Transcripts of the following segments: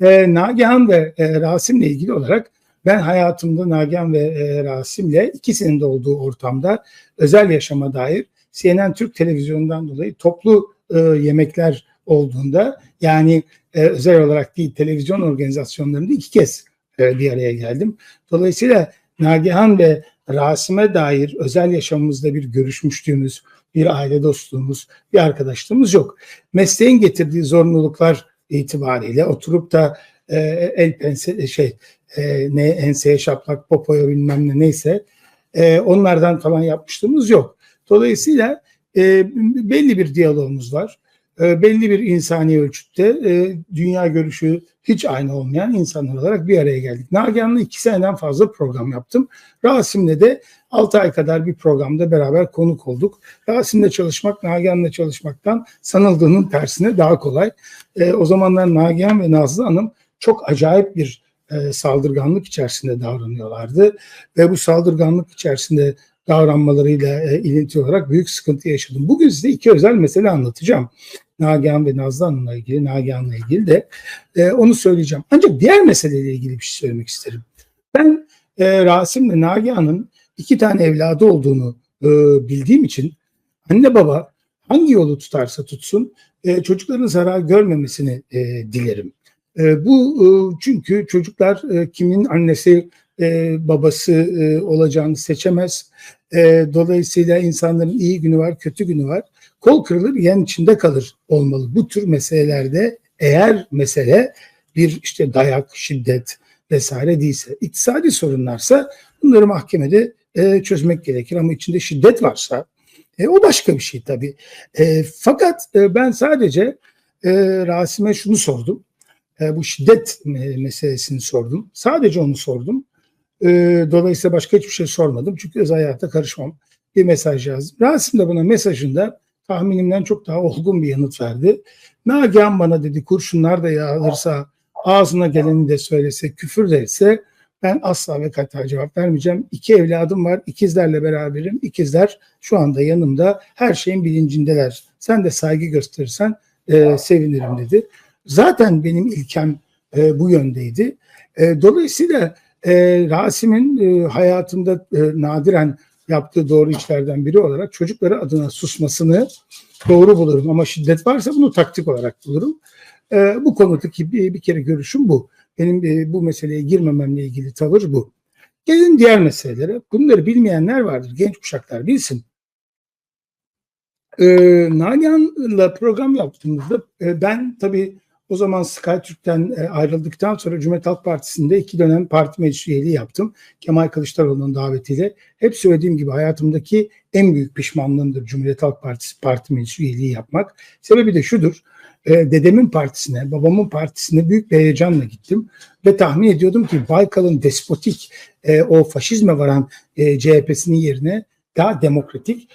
e, Nagihan ve e, Rasim'le ilgili olarak ben hayatımda Nagihan ve e, Rasim'le ikisinin de olduğu ortamda özel yaşama dair CNN Türk televizyonundan dolayı toplu e, yemekler olduğunda yani e, özel olarak değil televizyon organizasyonlarında iki kez e, bir araya geldim. Dolayısıyla Nagihan ve Rasim'e dair özel yaşamımızda bir görüşmüşlüğümüz, bir aile dostluğumuz, bir arkadaşlığımız yok. Mesleğin getirdiği zorunluluklar itibariyle oturup da e, el pense şey e, ne enseye şaplak popoya bilmem ne neyse e, onlardan falan yapmışlığımız yok. Dolayısıyla e, belli bir diyalogumuz var. E, belli bir insani ölçütte e, dünya görüşü hiç aynı olmayan insanlar olarak bir araya geldik. Nagihan'la iki seneden fazla program yaptım. Rasim'le de 6 ay kadar bir programda beraber konuk olduk. Rasim'le çalışmak Nagihan'la çalışmaktan sanıldığının tersine daha kolay. E, o zamanlar Nagihan ve Nazlı Hanım çok acayip bir e, saldırganlık içerisinde davranıyorlardı. Ve bu saldırganlık içerisinde davranmalarıyla e, ilinti olarak büyük sıkıntı yaşadım. Bugün size iki özel mesele anlatacağım. Nagihan ve Nazlı Hanım'la ilgili, Nagihan'la ilgili de e, onu söyleyeceğim. Ancak diğer meseleyle ilgili bir şey söylemek isterim. Ben e, Rasim ve Nagihan'ın iki tane evladı olduğunu e, bildiğim için anne baba hangi yolu tutarsa tutsun e, çocukların zarar görmemesini e, dilerim. E, bu e, çünkü çocuklar e, kimin annesi e, babası e, olacağını seçemez. E, dolayısıyla insanların iyi günü var, kötü günü var. Kol kırılır, yen içinde kalır olmalı. Bu tür meselelerde eğer mesele bir işte dayak, şiddet vesaire değilse, iktisadi sorunlarsa bunları mahkemede e, çözmek gerekir. Ama içinde şiddet varsa e, o başka bir şey tabii. E, fakat e, ben sadece e, Rasim'e şunu sordum. E, bu şiddet meselesini sordum. Sadece onu sordum. E, dolayısıyla başka hiçbir şey sormadım. Çünkü özel hayata karışmam. Bir mesaj yazdım. Rasim de buna mesajında tahminimden çok daha olgun bir yanıt verdi. Nagihan bana dedi kurşunlar da yağılırsa ağzına geleni de söylese küfür de ben asla ve kata cevap vermeyeceğim. İki evladım var. ikizlerle beraberim. İkizler şu anda yanımda. Her şeyin bilincindeler. Sen de saygı gösterirsen e, sevinirim dedi. Zaten benim ilkem e, bu yöndeydi. E, dolayısıyla e, Rasim'in e, hayatında e, nadiren yaptığı doğru işlerden biri olarak çocukları adına susmasını doğru bulurum. Ama şiddet varsa bunu taktik olarak bulurum. E, bu konudaki bir, bir kere görüşüm bu. Benim e, bu meseleye girmememle ilgili tavır bu. Gelin diğer meselelere. Bunları bilmeyenler vardır. Genç kuşaklar bilsin. E, Nagihan'la program yaptığımızda e, ben tabii o zaman SkyTürk'ten e, ayrıldıktan sonra Cumhuriyet Halk Partisi'nde iki dönem parti meclis üyeliği yaptım. Kemal Kılıçdaroğlu'nun davetiyle. Hep söylediğim gibi hayatımdaki en büyük pişmanlığımdır Cumhuriyet Halk Partisi parti meclis üyeliği yapmak. Sebebi de şudur. E, dedemin partisine, babamın partisine büyük bir heyecanla gittim. Ve tahmin ediyordum ki Baykal'ın despotik, e, o faşizme varan CHP'sinin yerine daha demokratik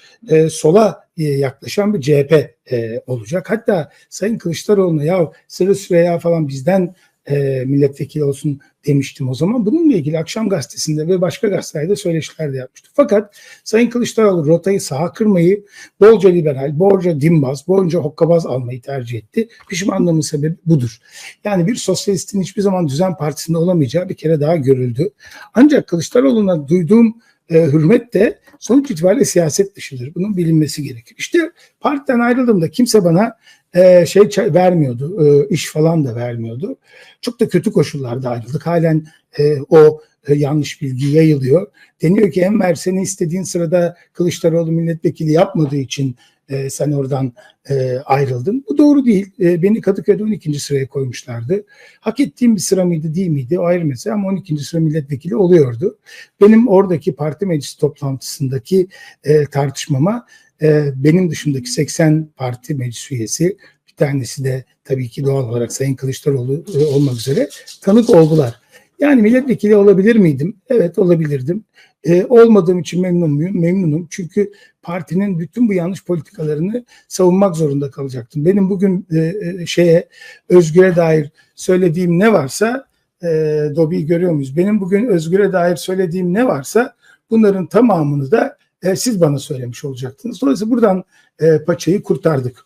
sola yaklaşan bir CHP e, olacak. Hatta Sayın Kılıçdaroğlu'na ya Sırrı Süreyya falan bizden e, milletvekili olsun demiştim o zaman. Bununla ilgili akşam gazetesinde ve başka gazetelerde söyleşiler de yapmıştı. Fakat Sayın Kılıçdaroğlu rotayı sağa kırmayı bolca liberal, bolca dimbaz, bolca hokkabaz almayı tercih etti. Pişmanlığımın sebebi budur. Yani bir sosyalistin hiçbir zaman düzen partisinde olamayacağı bir kere daha görüldü. Ancak Kılıçdaroğlu'na duyduğum e, hürmet de sonuç itibariyle siyaset dışıdır. Bunun bilinmesi gerekir. İşte partiden ayrıldığımda kimse bana e, şey vermiyordu, e, iş falan da vermiyordu. Çok da kötü koşullarda ayrıldık. Halen e, o e, yanlış bilgi yayılıyor. Deniyor ki Enver seni istediğin sırada Kılıçdaroğlu milletvekili yapmadığı için e, sen oradan e, ayrıldın. Bu doğru değil. E, beni Kadıköy'de 12. sıraya koymuşlardı. Hak ettiğim bir sıra mıydı değil miydi o ayrı mesele ama 12. sıra milletvekili oluyordu. Benim oradaki parti meclisi toplantısındaki e, tartışmama e, benim dışındaki 80 parti meclis üyesi bir tanesi de tabii ki doğal olarak Sayın Kılıçdaroğlu e, olmak üzere tanık oldular. Yani milletvekili olabilir miydim? Evet olabilirdim. Ee, olmadığım için memnun muyum? Memnunum. Çünkü partinin bütün bu yanlış politikalarını savunmak zorunda kalacaktım. Benim bugün e, e, şeye Özgür'e dair söylediğim ne varsa e, Dobi'yi görüyor muyuz? Benim bugün Özgür'e dair söylediğim ne varsa bunların tamamını da e, siz bana söylemiş olacaktınız. Dolayısıyla buradan e, paçayı kurtardık.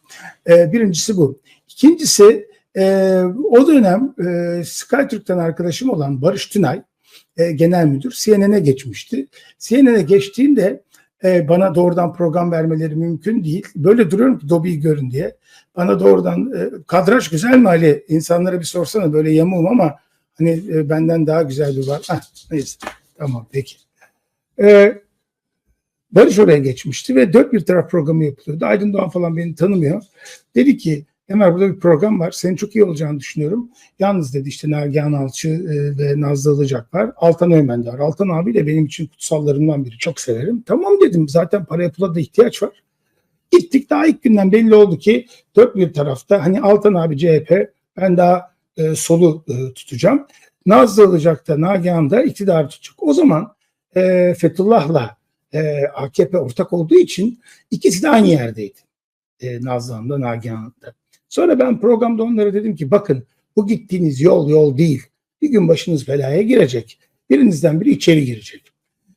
E, birincisi bu. İkincisi e, E, o dönem e, Skytürk'ten arkadaşım olan Barış Tünay e, genel müdür CNN'e geçmişti. CNN'e geçtiğinde e, bana doğrudan program vermeleri mümkün değil. Böyle duruyorum ki Dobby'yi görün diye. Bana doğrudan e, kadraj güzel mi Ali? İnsanlara bir sorsana böyle yamuğum ama hani e, benden daha güzel bir var. Heh, neyse tamam peki. E, Barış oraya geçmişti ve dört bir taraf programı yapılıyordu. Aydın Doğan falan beni tanımıyor. Dedi ki Ömer burada bir program var. Senin çok iyi olacağını düşünüyorum. Yalnız dedi işte Nagihan Alçı e, ve Nazlı Ilıcak var. Altan Öğmen de var. Altan abi de benim için kutsallarımdan biri. Çok severim. Tamam dedim. Zaten para pula da ihtiyaç var. Gittik daha ilk günden belli oldu ki dört bir tarafta hani Altan abi CHP ben daha e, solu e, tutacağım. Nazlı Ilıcak da Nagihan da iktidar tutacak. O zaman e, Fethullah'la e, AKP ortak olduğu için ikisi de aynı yerdeydi. E, Nazlı Hanım da Nagihan da. Sonra ben programda onlara dedim ki bakın bu gittiğiniz yol yol değil. Bir gün başınız belaya girecek. Birinizden biri içeri girecek.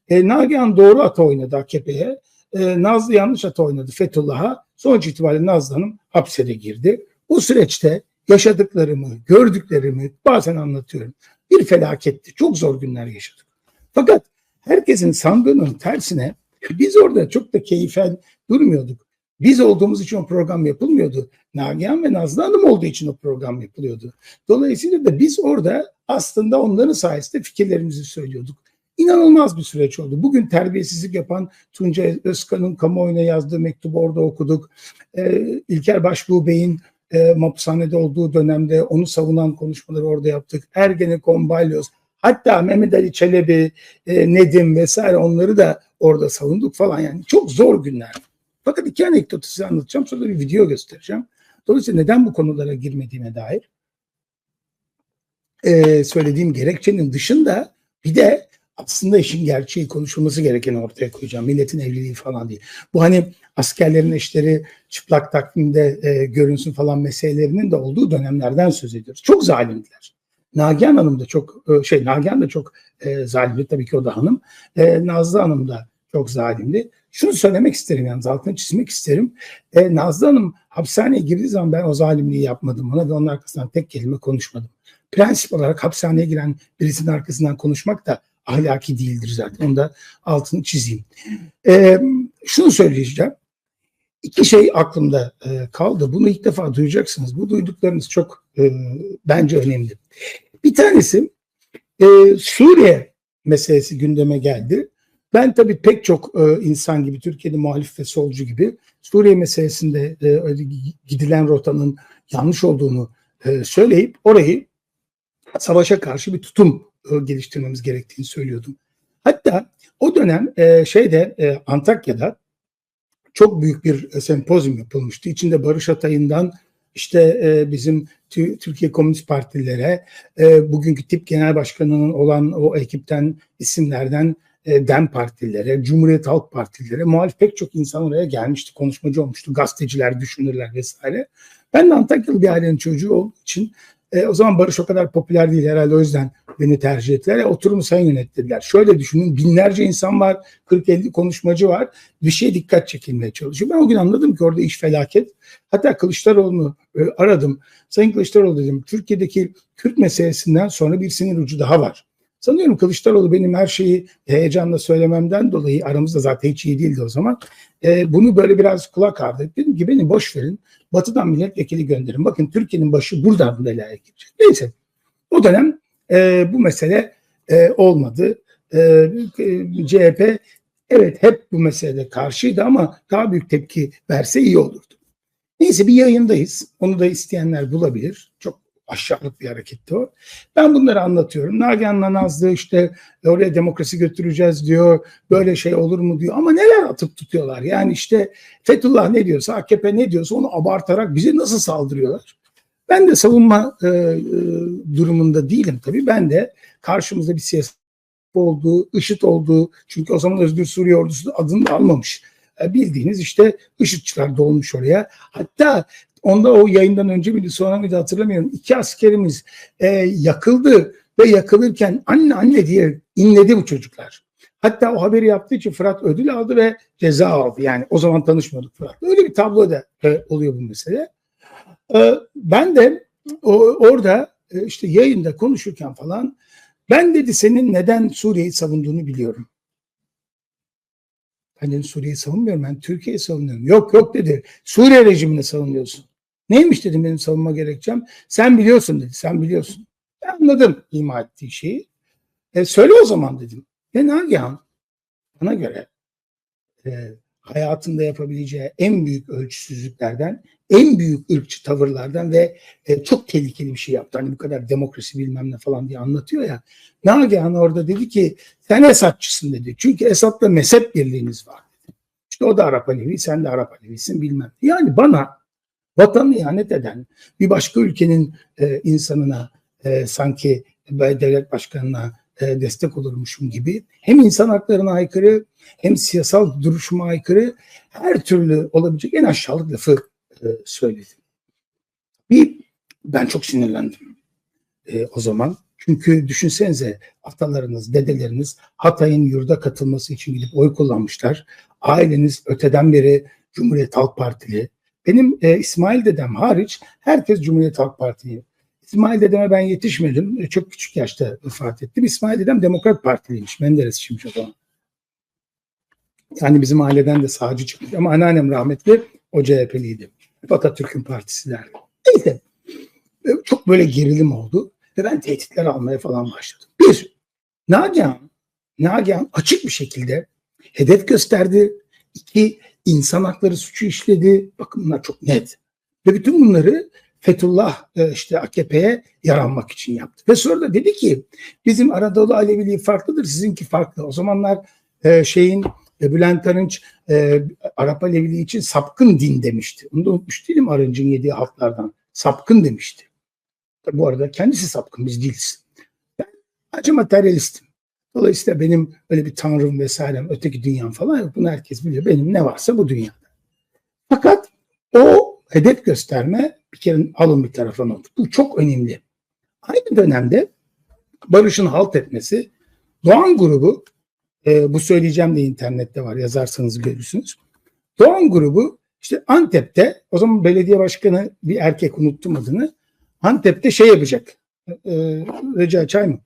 E, Nagihan doğru ata oynadı AKP'ye. E, Nazlı yanlış ata oynadı Fethullah'a. Sonuç itibariyle Nazlı Hanım hapse girdi. Bu süreçte yaşadıklarımı, gördüklerimi bazen anlatıyorum. Bir felaketti. Çok zor günler yaşadık. Fakat herkesin sandığının tersine biz orada çok da keyfen durmuyorduk. Biz olduğumuz için o program yapılmıyordu. Nagihan ve Nazlı Hanım olduğu için o program yapılıyordu. Dolayısıyla da biz orada aslında onların sayesinde fikirlerimizi söylüyorduk. İnanılmaz bir süreç oldu. Bugün terbiyesizlik yapan Tunca Özkan'ın kamuoyuna yazdığı mektubu orada okuduk. Ee, İlker Başbuğ Bey'in e, mapushanede olduğu dönemde onu savunan konuşmaları orada yaptık. Ergenekon, Balyoz, hatta Mehmet Ali Çelebi, e, Nedim vesaire onları da orada savunduk falan yani. Çok zor günler. Fakat iki anekdotu size anlatacağım. Sonra bir video göstereceğim. Dolayısıyla neden bu konulara girmediğime dair e, söylediğim gerekçenin dışında bir de aslında işin gerçeği konuşulması gerekeni ortaya koyacağım. Milletin evliliği falan değil. Bu hani askerlerin eşleri çıplak takvimde e, görünsün falan meselelerinin de olduğu dönemlerden söz ediyoruz. Çok zalimdiler. Nagihan Hanım da çok e, şey Nagihan da çok e, zalimdi tabii ki o da hanım. E, Nazlı Hanım da çok zalimdi. Şunu söylemek isterim yalnız altını çizmek isterim. E, Nazlı Hanım hapishaneye girdiği zaman ben o zalimliği yapmadım ona ve onun arkasından tek kelime konuşmadım. Prensip olarak hapishaneye giren birisinin arkasından konuşmak da ahlaki değildir zaten. Onu da altını çizeyim. E, şunu söyleyeceğim. İki şey aklımda e, kaldı. Bunu ilk defa duyacaksınız. Bu duyduklarınız çok e, bence önemli. Bir tanesi e, Suriye meselesi gündeme geldi. Ben tabii pek çok e, insan gibi, Türkiye'de muhalif ve solcu gibi Suriye meselesinde e, gidilen rotanın yanlış olduğunu e, söyleyip orayı savaşa karşı bir tutum e, geliştirmemiz gerektiğini söylüyordum. Hatta o dönem e, şeyde e, Antakya'da çok büyük bir sempozyum yapılmıştı. İçinde Barış Atay'ından işte e, bizim Türkiye Komünist Partilere, e, bugünkü tip genel başkanının olan o ekipten isimlerden e, DEM partilere, Cumhuriyet Halk Partilere, muhalif pek çok insan oraya gelmişti, konuşmacı olmuştu, gazeteciler, düşünürler vesaire. Ben de Antakyalı bir ailenin çocuğu olduğu için e, o zaman Barış o kadar popüler değil herhalde o yüzden beni tercih ettiler. E, oturumu sen yönet. Şöyle düşünün binlerce insan var, 40-50 konuşmacı var. Bir şeye dikkat çekilmeye çalışıyor. Ben o gün anladım ki orada iş felaket. Hatta Kılıçdaroğlu'nu e, aradım. Sayın Kılıçdaroğlu dedim Türkiye'deki Kürt meselesinden sonra bir sinir ucu daha var. Sanıyorum Kılıçdaroğlu benim her şeyi heyecanla söylememden dolayı aramızda zaten hiç iyi değildi o zaman. E, bunu böyle biraz kulak ardı. Dedim ki beni boş verin. Batı'dan milletvekili gönderin. Bakın Türkiye'nin başı buradan belaya girecek. Neyse. O dönem e, bu mesele e, olmadı. E, e CHP evet hep bu meselede karşıydı ama daha büyük tepki verse iyi olurdu. Neyse bir yayındayız. Onu da isteyenler bulabilir. Çok aşağılık bir hareketti o. Ben bunları anlatıyorum. Nagihan'la Nazlı işte oraya demokrasi götüreceğiz diyor. Böyle şey olur mu diyor. Ama neler atıp tutuyorlar. Yani işte Fethullah ne diyorsa AKP ne diyorsa onu abartarak bize nasıl saldırıyorlar. Ben de savunma e, e, durumunda değilim tabii. Ben de karşımızda bir siyaset olduğu, IŞİD olduğu çünkü o zaman Özgür Suriye Ordusu adını da almamış. E, bildiğiniz işte IŞİD'çiler dolmuş oraya. Hatta Onda o yayından önce miydi sonra mıydı hatırlamıyorum. İki askerimiz e, yakıldı ve yakılırken anne anne diye inledi bu çocuklar. Hatta o haberi yaptığı için Fırat ödül aldı ve ceza aldı. Yani o zaman tanışmıyorduk Fırat. Öyle bir tablo da e, oluyor bu mesele. E, ben de o, orada e, işte yayında konuşurken falan ben dedi senin neden Suriye'yi savunduğunu biliyorum. Ben dedim Suriye'yi savunmuyorum ben Türkiye'yi savunuyorum. Yok yok dedi Suriye rejimini savunuyorsun. Neymiş dedim benim savunma gerekçem. Sen biliyorsun dedi sen biliyorsun. Ben anladım ima ettiği şeyi. E, söyle o zaman dedim. Ve Nagihan bana göre e, hayatında yapabileceği en büyük ölçüsüzlüklerden, en büyük ırkçı tavırlardan ve e, çok tehlikeli bir şey yaptı. Hani bu kadar demokrasi bilmem ne falan diye anlatıyor ya. Nagihan orada dedi ki sen Esadçısın dedi. Çünkü Esad'la mezhep birliğiniz var. İşte o da Arap Alevi, sen de Arap Alevisin bilmem. Yani bana vatanı ihanet eden bir başka ülkenin e, insanına e, sanki devlet başkanına e, destek olurmuşum gibi hem insan haklarına aykırı hem siyasal duruşuma aykırı her türlü olabilecek en aşağılık lafı e, söyledi. Bir ben çok sinirlendim e, o zaman. Çünkü düşünsenize atalarınız, dedeleriniz Hatay'ın yurda katılması için gidip oy kullanmışlar. Aileniz öteden beri Cumhuriyet Halk Partili. Benim e, İsmail dedem hariç herkes Cumhuriyet Halk Partili. İsmail dedeme ben yetişmedim. E, çok küçük yaşta vefat ettim. İsmail dedem Demokrat Partiliymiş. Menderesçiymiş o zaman. Yani bizim aileden de sağcı çıkmış. Ama anneannem rahmetli o CHP'liydi. Atatürk'ün partisi. Neyse. E, çok böyle gerilim oldu. Ve ben tehditler almaya falan başladım. Bir, Nagihan, Nagihan açık bir şekilde hedef gösterdi. İki, insan hakları suçu işledi. Bakın bunlar çok net. Ve bütün bunları Fethullah e, işte AKP'ye yaranmak için yaptı. Ve sonra da dedi ki bizim Anadolu Aleviliği farklıdır sizinki farklı. O zamanlar e, şeyin e, Bülent Arınç Arap Aleviliği için sapkın din demişti. Onu da unutmuş değilim Arınç'ın yediği halklardan. Sapkın demişti. Bu arada kendisi sapkın biz değiliz. Ben acı materyalistim. Dolayısıyla benim öyle bir tanrım vesairem, öteki dünyam falan yok. Bunu herkes biliyor. Benim ne varsa bu dünyada. Fakat o hedef gösterme bir kere alın bir tarafa not. Bu çok önemli. Aynı dönemde barışın halt etmesi Doğan grubu e, bu söyleyeceğim de internette var yazarsanız görürsünüz. Doğan grubu işte Antep'te o zaman belediye başkanı bir erkek unuttum adını Antep'te şey yapacak. E, Recai çay mı?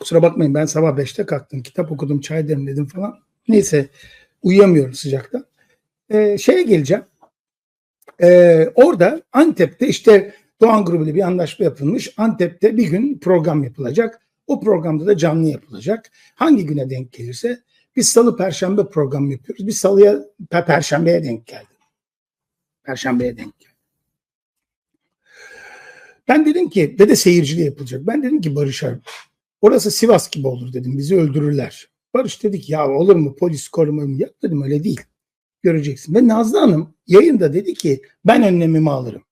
Kusura bakmayın ben sabah 5'te kalktım. Kitap okudum, çay demledim falan. Neyse uyuyamıyorum sıcaktan e, şeye geleceğim. E, orada Antep'te işte Doğan Grubu ile bir anlaşma yapılmış. Antep'te bir gün program yapılacak. O programda da canlı yapılacak. Hangi güne denk gelirse biz salı perşembe program yapıyoruz. Biz salıya perşembeye denk geldi. Perşembeye denk geldi. Ben dedim ki ve de seyirciliği yapılacak. Ben dedim ki Barış abi orası Sivas gibi olur dedim. Bizi öldürürler. Barış dedik ya olur mu polis koruma mı? Yok dedim öyle değil göreceksin. Ve Nazlı Hanım yayında dedi ki ben önlemimi alırım.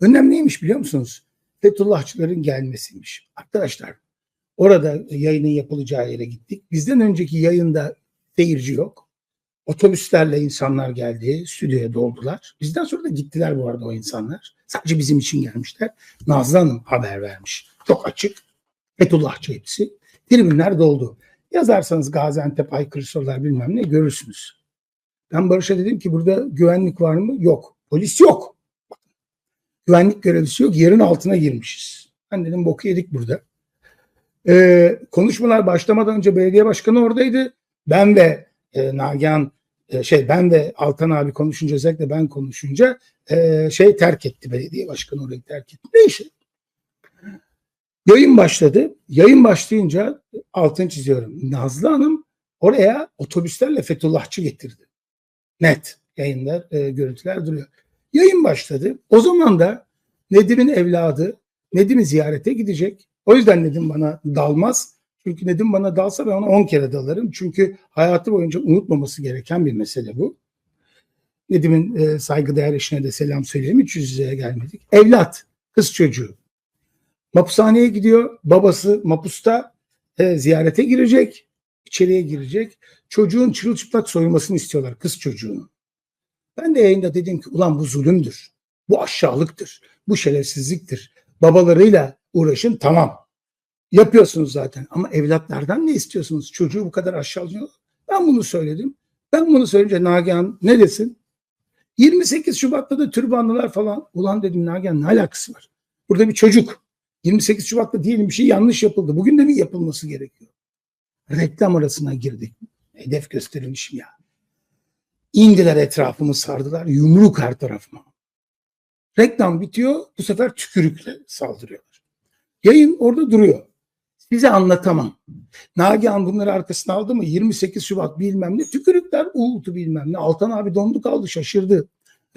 Önlem neymiş biliyor musunuz? Fethullahçıların gelmesiymiş. Arkadaşlar orada yayının yapılacağı yere gittik. Bizden önceki yayında seyirci yok. Otobüslerle insanlar geldi, stüdyoya doldular. Bizden sonra da gittiler bu arada o insanlar. Sadece bizim için gelmişler. Nazlı Hanım haber vermiş. Çok açık. Fethullahçı hepsi. Tribünler doldu. Yazarsanız Gaziantep aykırı sorular bilmem ne görürsünüz. Ben Barış'a dedim ki burada güvenlik var mı? Yok. Polis yok. Güvenlik görevlisi yok. Yerin altına girmişiz. Ben dedim boku yedik burada. Ee, konuşmalar başlamadan önce belediye başkanı oradaydı. Ben ve e, Nagihan e, şey ben ve Altan abi konuşunca özellikle ben konuşunca e, şey terk etti belediye başkanı orayı terk etti. Neyse. Yayın başladı. Yayın başlayınca altını çiziyorum. Nazlı Hanım oraya otobüslerle Fethullahçı getirdi net yayınlar, e, görüntüler duruyor. Yayın başladı. O zaman da Nedim'in evladı Nedim'i ziyarete gidecek. O yüzden Nedim bana dalmaz. Çünkü Nedim bana dalsa ben ona 10 kere dalarım. Çünkü hayatı boyunca unutmaması gereken bir mesele bu. Nedim'in e, saygıdeğer eşine de selam söyleyelim. Hiç yüz yüzeye gelmedik. Evlat, kız çocuğu. Mapushaneye gidiyor. Babası mapusta e, ziyarete girecek. içeriye girecek çocuğun çırılçıplak soyulmasını istiyorlar kız çocuğunu. Ben de yayında dedim ki ulan bu zulümdür. Bu aşağılıktır. Bu şerefsizliktir. Babalarıyla uğraşın tamam. Yapıyorsunuz zaten ama evlatlardan ne istiyorsunuz? Çocuğu bu kadar aşağılıyor. Ben bunu söyledim. Ben bunu söyleyince Nagihan ne desin? 28 Şubat'ta da türbanlılar falan. Ulan dedim Nagihan ne alakası var? Burada bir çocuk. 28 Şubat'ta diyelim bir şey yanlış yapıldı. Bugün de mi yapılması gerekiyor? Reklam arasına girdik. Hedef gösterilmişim ya. İndiler etrafımı sardılar. Yumruk her tarafıma. Reklam bitiyor. Bu sefer tükürükle saldırıyorlar. Yayın orada duruyor. Size anlatamam. Nagihan bunları arkasına aldı mı? 28 Şubat bilmem ne. Tükürükler uğultu bilmem ne. Altan abi dondu kaldı şaşırdı.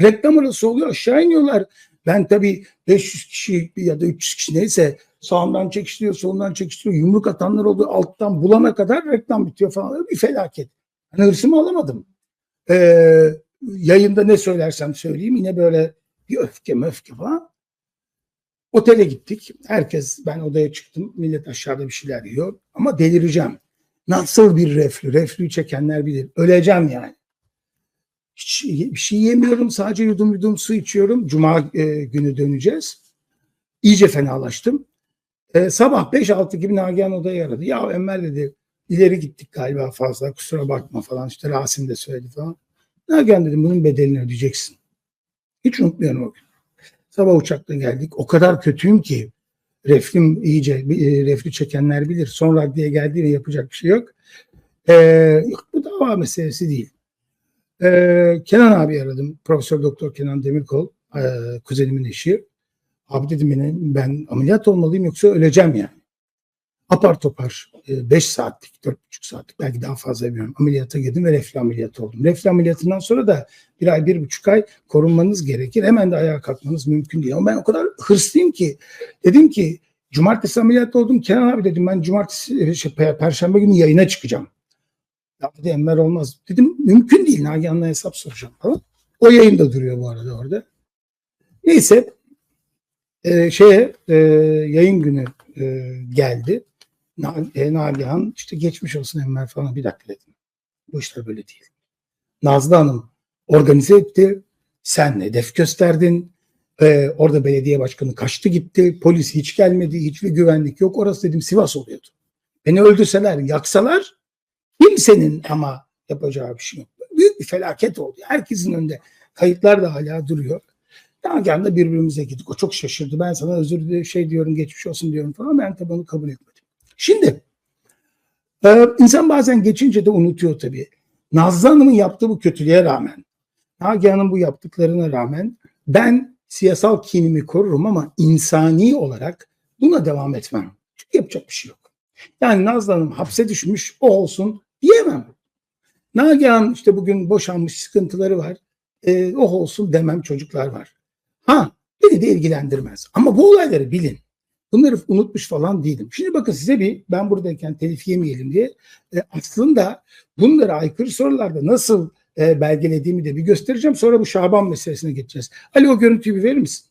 Reklam arası oluyor aşağı iniyorlar. Ben tabii 500 kişi ya da 300 kişi neyse sağından çekiştiriyor solundan çekiştiriyor. Yumruk atanlar oldu alttan bulana kadar reklam bitiyor falan. Bir felaket. Hani hırsımı alamadım. Ee, yayında ne söylersem söyleyeyim yine böyle bir öfke möfke falan. Otele gittik. Herkes ben odaya çıktım. Millet aşağıda bir şeyler yiyor. Ama delireceğim. Nasıl bir reflü? Reflüyü çekenler bilir. Öleceğim yani. Hiç bir şey yemiyorum. Sadece yudum yudum su içiyorum. Cuma e, günü döneceğiz. İyice fenalaştım. E, sabah 5-6 gibi Nagihan odayı aradı. Ya Enver dedi ileri gittik galiba fazla kusura bakma falan. İşte Rasim de söyledi falan. Nagihan dedim bunun bedelini ödeyeceksin. Hiç unutmuyorum o gün. Sabah uçakla geldik. O kadar kötüyüm ki reflim iyice e, reflü çekenler bilir. Son raddeye geldiğinde yapacak bir şey yok. E, yok bu dava meselesi değil. E, Kenan abi aradım. Profesör Doktor Kenan Demirkol. E, kuzenimin eşi. Abi dedim benim, ben ameliyat olmalıyım yoksa öleceğim yani. Apar topar 5 saatlik, 4,5 saatlik belki daha fazla bilmiyorum. Ameliyata girdim ve reflü ameliyatı oldum. Reflü ameliyatından sonra da bir ay, bir buçuk ay korunmanız gerekir. Hemen de ayağa kalkmanız mümkün değil. Ama ben o kadar hırslıyım ki dedim ki cumartesi ameliyat oldum. Kenan abi dedim ben cumartesi, şey, perşembe günü yayına çıkacağım. Ya dedi Enver olmaz. Dedim mümkün değil. Nagihan'la hesap soracağım falan. O yayın da duruyor bu arada orada. Neyse e, şeye e, yayın günü e, geldi. E, Nagihan işte geçmiş olsun Enver falan bir dakika dedim. Bu işler böyle değil. Nazlı Hanım organize etti. Sen hedef gösterdin. Ee, orada belediye başkanı kaçtı gitti. Polis hiç gelmedi. Hiçbir güvenlik yok. Orası dedim Sivas oluyordu. Beni öldürseler, yaksalar kimsenin ama yapacağı bir şey yok. Büyük bir felaket oldu. Herkesin önünde. Kayıtlar da hala duruyor. Nagihan da birbirimize gittik. O çok şaşırdı. Ben sana özür dilerim, şey diyorum, geçmiş olsun diyorum falan. Ben tabii onu kabul etmedim. Şimdi e, insan bazen geçince de unutuyor tabii. Nazlı Hanım'ın yaptığı bu kötülüğe rağmen, Nagihan'ın bu yaptıklarına rağmen ben siyasal kinimi korurum ama insani olarak buna devam etmem. Çünkü yapacak bir şey yok. Yani Nazlı Hanım hapse düşmüş, o olsun diyemem. Nagihan işte bugün boşanmış sıkıntıları var. E, oh olsun demem çocuklar var. Ha beni de ilgilendirmez. Ama bu olayları bilin. Bunları unutmuş falan değilim. Şimdi bakın size bir ben buradayken telif yemeyelim diye e, aslında bunları aykırı sorularda nasıl e, belgelediğimi de bir göstereceğim. Sonra bu Şaban meselesine geçeceğiz. Ali o görüntüyü bir verir misin?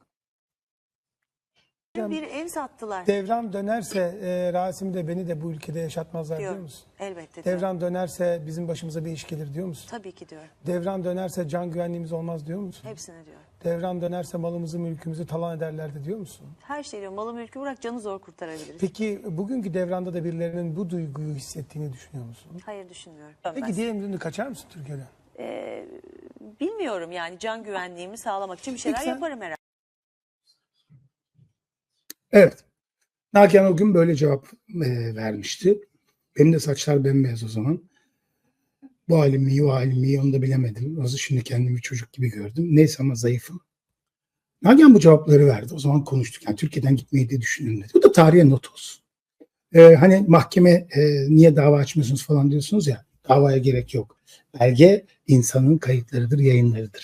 Bir ev sattılar Devran dönerse e, Rasim de beni de bu ülkede yaşatmazlar diyor, diyor. musun? Elbette diyor. Devran dönerse bizim başımıza bir iş gelir diyor musun? Tabii ki diyor. Devran dönerse can güvenliğimiz olmaz diyor musun? Hepsini diyor. Devran dönerse malımızı mülkümüzü talan ederlerdi diyor musun? Her şey diyor. Malı mülkü bırak canı zor kurtarabiliriz. Peki bugünkü devranda da birilerinin bu duyguyu hissettiğini düşünüyor musun? Hayır düşünmüyorum. Peki diyelim dün kaçar mısın Türkiye'den? Ee, bilmiyorum yani can güvenliğimi sağlamak için bir şeyler sen- yaparım herhalde. Evet. Nagihan o gün böyle cevap e, vermişti. Benim de saçlar bembeyaz o zaman. Bu halim iyi, o halim iyi onu da bilemedim. Zaman şimdi kendimi çocuk gibi gördüm. Neyse ama zayıfım. Nagihan bu cevapları verdi. O zaman konuştuk. Yani Türkiye'den gitmeyi de düşünün dedi. Bu da tarihe not olsun. E, hani mahkeme e, niye dava açmıyorsunuz falan diyorsunuz ya. Davaya gerek yok. Belge insanın kayıtlarıdır, yayınlarıdır.